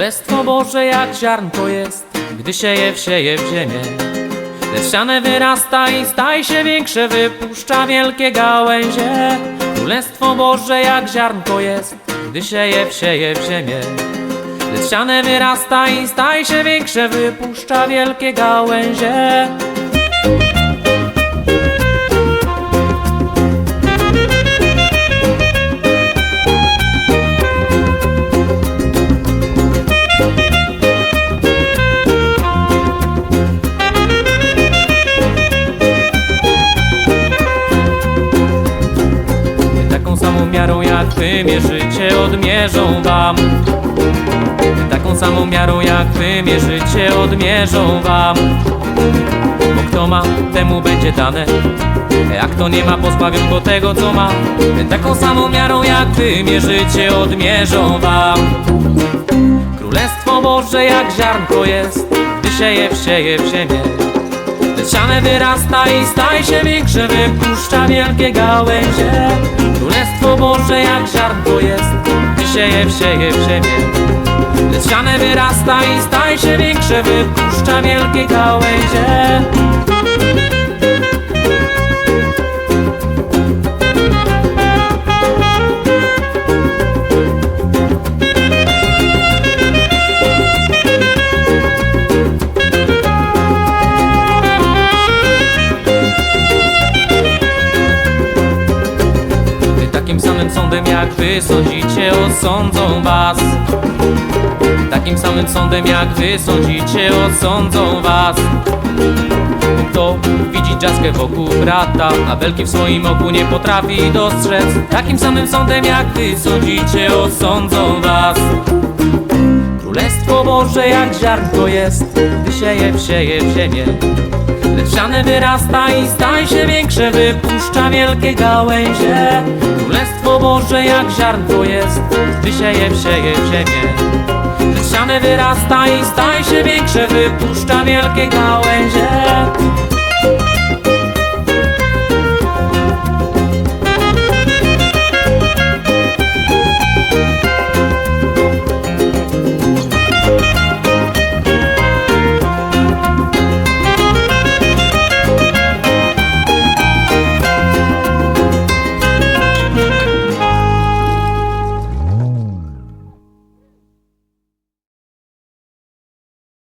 Królestwo Boże jak ziarnko jest, gdy się je wsieje w ziemię. Lecz wyrasta i staje się większe, wypuszcza wielkie gałęzie. Królestwo Boże jak ziarnko jest, gdy się je wsieje w ziemię. Lecz wyrasta i staje się większe, wypuszcza wielkie gałęzie. Samą miarą jak wy mierzycie, odmierzą wam. Taką samą miarą jak wy mierzycie, odmierzą wam. Bo kto ma, temu będzie dane. A kto nie ma, pozbawią go tego, co ma. Taką samą miarą jak wy mierzycie, odmierzą wam. Królestwo Boże jak ziarnko jest, gdy się je wsieje w ziemię. Lecz siane wyrasta i staje się większe, wypuszcza wielkie gałęzie. Królestwo Boże jak ziarnko jest, gdy się je wsieje w ziemię. Lecz siane wyrasta i staje się większe, wypuszcza wielkie gałęzie. Takim samym sądem jak wy sądzicie, osądzą was. Takim samym sądem jak wy sądzicie, osądzą was. Kto widzi dżaskę wokół brata, a belki w swoim oku nie potrafi dostrzec. Takim samym sądem jak wy sądzicie, osądzą was. Królestwo Boże jak ziarnko jest, gdy się je wsieje w ziemię. Lecz siane wyrasta i staje się większe, wypuszcza wielkie gałęzie. Królestwo Boże jak ziarnko jest, gdy się je wsieje w ziemię. Lecz siane wyrasta i staje się większe, wypuszcza wielkie gałęzie.